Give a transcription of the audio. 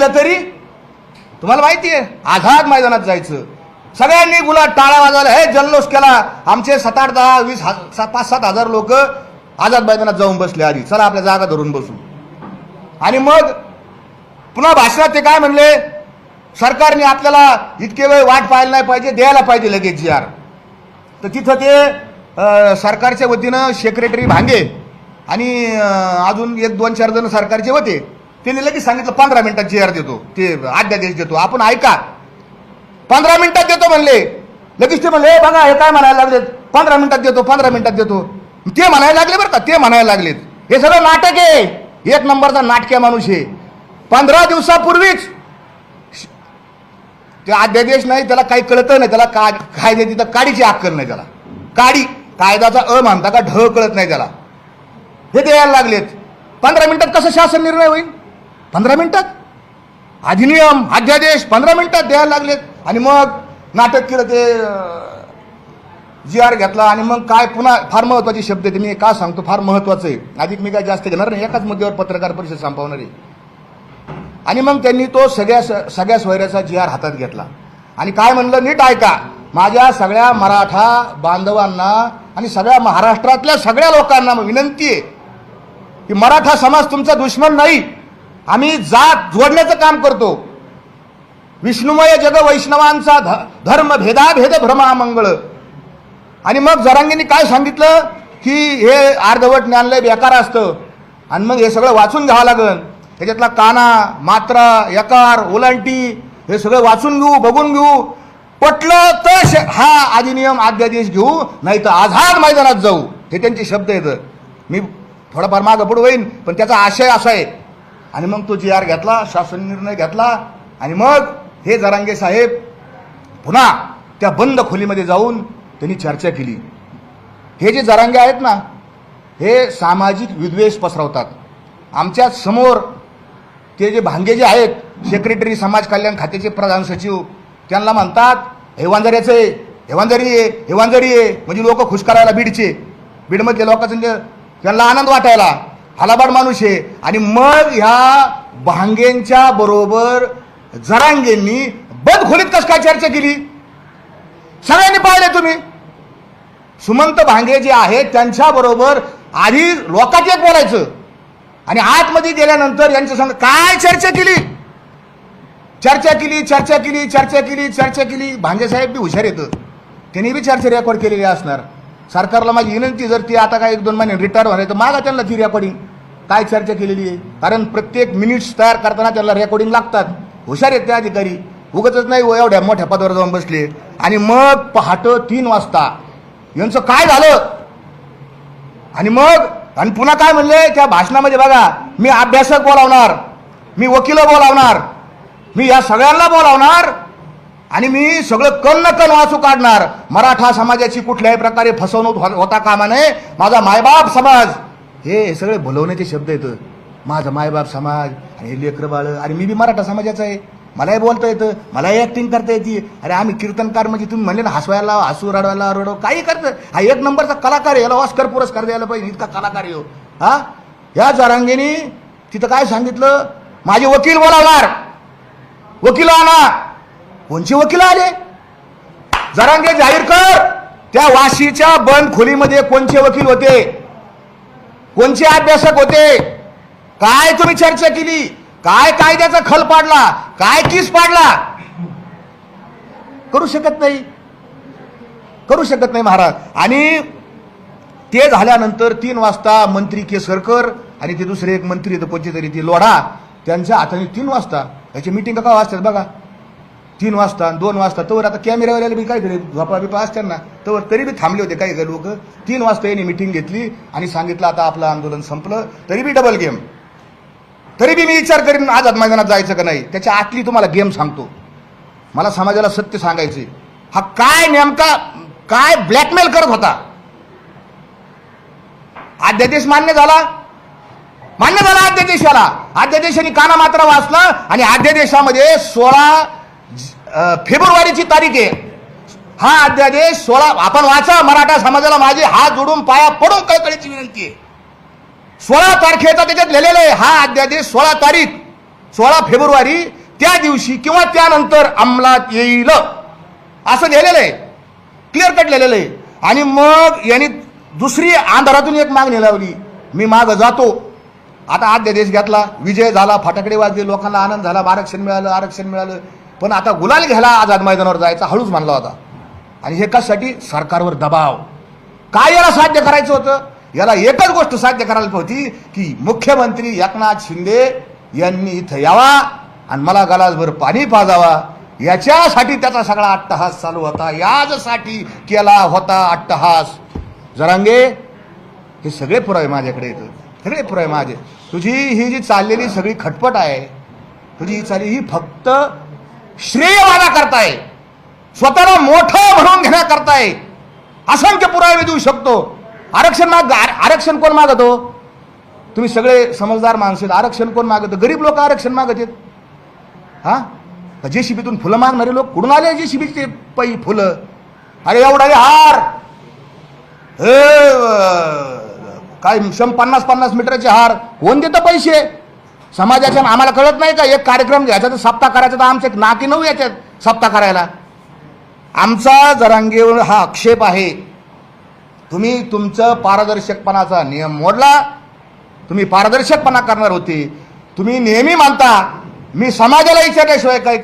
दिलं तरी? तुम्हाला माहिती आहे आझाद मैदानात जायचं. सगळ्यांनी गुलाब टाळा वाजवला हे जल्लोष केला. आमचे सात आठ दहा वीस हा- पाच सात हजार लोक आझाद मैदानात जाऊन बसले आधी. चला आपल्या जागा धरून बसू. आणि मग पुन्हा भाषणात ते काय म्हणले? सरकारने आपल्याला इतके वेळ वाट पाहायला नाही पाहिजे द्यायला पाहिजे लगेच जी आर. तर तिथं ते सरकारच्या वतीनं सेक्रेटरी भांगे आणि अजून एक दोन चार जण सरकारचे होते. त्यांनी लगेच सांगितलं पंधरा मिनिटात जी आर देतो ते अध्यादेश देतो आपण ऐका. पंधरा मिनिटात देतो म्हणले. लगेच ते म्हणले "हे बघा हे काय म्हणायला लागलेत? पंधरा मिनिटात देतो पंधरा मिनिटात देतो. ते म्हणायला लागले बरं का ते म्हणायला लागलेत. हे सगळं नाटक आहे. एक नंबरचा नाटक्या माणूस आहे. पंधरा दिवसापूर्वीच ते अध्यादेश नाही त्याला काही कळतं नाही त्याला का कायदे तिथं काडीची अक्कल नाही त्याला. काडी कायद्याचा अ मानता का ढ कळत नाही त्याला. हे द्यायला लागलेत. पंधरा मिनिटात कसं शासन निर्णय होईल? पंधरा मिनिटात अधिनियम अध्यादेश पंधरा मिनिटात द्यायला लागलेत. आणि मग नाटक केलं ते जी आर घेतला आणि मग काय पुन्हा फार महत्त्वाचे शब्द आहेत मी का सांगतो? फार महत्वाचं आहे. अधिक मी काय जास्त घेणार नाही एकाच मुद्द्यावर पत्रकार परिषद संपवणार. आहे आणि मग त्यांनी तो सगळ्या सगळ्या सोयऱ्याचा जी आर हातात घेतला. आणि काय म्हणलं नीट ऐका. माझ्या सगळ्या मराठा बांधवांना आणि सगळ्या महाराष्ट्रातल्या सगळ्या लोकांना विनंती आहे की मराठा समाज तुमचा दुश्मन नाही. आम्ही जात जोडण्याचं काम करतो. विष्णुमय जग वैष्णवांचा ध- धर्म भेदाभेद भ्रमामंगळ. आणि मग जरांगींनी काय सांगितलं? की हे अर्धवट ज्ञानलय बेकार असतं. आणि मग हे सगळं वाचून घ्यावं लागेल. त्याच्यातला काना मात्रा यकार ओलांटी हे सगळं वाचून घेऊ बघून घेऊ. पटलं तर हा अधिनियम अध्यादेश घेऊ नाही तर आझाद मैदानात जाऊ. हे त्यांचे शब्द येतं मी थोडाफार मागं पुढं होईन पण त्याचा आशय असा आहे. आणि मग तो जी आर घेतला शासन निर्णय घेतला आणि मग हे जरांगे साहेब पुन्हा त्या बंद खोलीमध्ये जाऊन त्यांनी चर्चा केली. हे जे जरांगे आहेत ना हे सामाजिक विद्वेष पसरवतात. आमच्यासमोर ते जे भांगे जे आहेत सेक्रेटरी समाज कल्याण खात्याचे प्रधान सचिव त्यांना म्हणतात हेवांजऱ्याचं आहे हेवांजरी आहे हे आहे. म्हणजे लोक खुश करायला बीडचे. बीडमधले लोकांचं म्हणजे त्यांना आनंद वाटायला. हलाबाड माणूस आहे. आणि मग ह्या भांगेंच्या बरोबर जरांगेंनी बंद खोलीत कस काय चर्चा केली? सगळ्यांनी पाहिले तुम्ही. सुमंत भांगे जे आहेत त्यांच्याबरोबर आधी लोकात एक बोलायचं. आणि आतमध्ये गेल्यानंतर यांच्या संग काय चर्चा केली? चर्चा केली चर्चा केली चर्चा केली चर्चा केली. भांगे साहेब बी हुशार येतं त्यांनी बी चर्चा रेकॉर्ड केलेली असणार. सरकारला माझी विनंती जर ती आता काय एक दोन महिने रिटायर व्हायला तर मागा त्यांना ती रेकॉर्डिंग काय चर्चा केलेली आहे? कारण प्रत्येक मिनिट्स तयार करताना त्याला रेकॉर्डिंग लागतात. हुशार आहेत त्या अधिकारी. उगतच नाही हो एवढ्या मोठ्या पदावर जाऊन बसले. आणि मग पहाटं तीन वाजता यांचं काय झालं? आणि मग आणि पुन्हा काय म्हणले? त्या भाषणामध्ये बघा मी अभ्यासक बोलावणार मी वकील बोलावणार मी या सगळ्यांना बोलावणार आणि मी सगळं कण कन कण वाचू काढणार. मराठा समाजाची कुठल्याही प्रकारे फसवणूक हो-, होता कामा नये. माझा मायबाप समाज हे सगळे भुलवण्याचे शब्द येतं माझा मायबाप समाज आणि हे लेकरं बाळ आणि मी बी मराठा समाजाचा आहे. मलाही बोलता येतं मलाही ऍक्टिंग करता येते. अरे आम्ही कीर्तनकार म्हणजे तुम्ही म्हणले ना हसवायला हसू रडवायला रडव काही करतं हा एक नंबरचा कलाकार आहे याला ऑस्कर पुरस्कार द्यायला पाहिजे इतका कलाकार येऊ हो. हा. या जरांगेनी तिथं काय सांगितलं? माझे वकील बोलावणार. वकील आला. कोणचे वकील आले? जरांगे जाहीर कर. त्या वाशीच्या बंद खोलीमध्ये कोणचे वकील होते? कोणचे अभ्यासक होते? काय तुम्ही चर्चा केली? काय कायद्याचा खल पाडला? काय किस पाडला? करू शकत नाही. करू शकत नाही महाराज. आणि ते झाल्यानंतर तीन वाजता मंत्री केसरकर आणि ते दुसरे एक मंत्री येतं कोणते तरी ते लोढा त्यांच्या हाताने तीन वाजता याची मिटिंग का वाजतात बघा. तीन वाजता आणि दोन वाजता तवर आता कॅमेरावाल्याला बी काय झोपा बिपा असताना तवर तरी बी थांबले होते काही लोक. तीन वाजता यांनी मिटिंग घेतली आणि सांगितलं आता आपलं आंदोलन संपलं. तरी बी डबल गेम तरी बी मी विचार करीन आझाद मैदानात जायचं का नाही? त्याच्या आतली तुम्हाला गेम सांगतो. मला समाजाला सत्य सांगायचे हा काय नेमका काय ब्लॅकमेल करत होता? अध्यादेश मान्य झाला? मान्य झाला अध्यादेशाला. अध्यादेशाने काना मात्र वाचला आणि अध्यादेशामध्ये सोळा फेब्रुवारीची तारीख आहे. हा अध्यादेश सोळा आपण वाचा मराठा समाजाला माझे हात जोडून पाया पडून कळकळीची विनंती आहे. सोळा तारखेचा त्याच्यात लिहिलेलं आहे हा अध्यादेश सोळा तारीख सोळा फेब्रुवारी त्या दिवशी किंवा त्यानंतर अंमलात येईल. असं लिहिलेलं आहे. क्लिअर कट लिहिलेलं आहे. आणि मग यांनी दुसरी आंधारातून एक मागणी लावली. मी माग जातो. आता अध्यादेश घेतला. विजय झाला फटाकडे वाजले लोकांना आनंद झाला आरक्षण मिळालं आरक्षण मिळालं. पण आता गुलाल घ्यायला आझाद मैदानावर जायचा हळूच म्हणला होता. आणि हे कशासाठी? सरकारवर दबाव. काय याला साध्य करायचं होतं? याला एकच गोष्ट साध्य करायला होती की मुख्यमंत्री एकनाथ शिंदे यांनी इथं यावा आणि मला गलासभर पाणी पाजावा. याच्यासाठी त्याचा सगळा अट्टहास चालू होता. याचसाठी केला होता अट्टहास. जरांगे हे सगळे पुरावे माझ्याकडे येतं सगळे पुरावे माझे. तुझी ही जी चाललेली सगळी खटपट आहे तुझी ही चालली ही फक्त श्रेयवादा करताय. स्वतःला मोठं म्हणून घेण्याकरताय असंख्य पुरावे देऊ शकतो. आरक्षण माग आरक्षण कोण मागतो? तुम्ही सगळे समजदार माणसे आरक्षण कोण मागत? गरीब लोक आरक्षण मागत आहेत. हां? जे शिबीतून फुलं मागणारे लोक? कुठून आले जे शिबीचे पै फुलं? अरे एवढा हार हे काय शं पन्नास पन्नास मीटरचे हार. कोण देतं पैसे? समाजाच्या आम्हाला कळत नाही का? एक कार्यक्रम घ्यायचा तर सप्ताह करायचा तर आमचे नाकी नऊ याच्यात सप्ताह करायला. आमचा जरांगेवर हा आक्षेप आहे. तुम्ही तुमचं पारदर्शकपणाचा नियम मोडला. तुम्ही पारदर्शकपणा करणार होते. तुम्ही नेहमी मानता. मी समाजाला विचारल्याशिवाय काही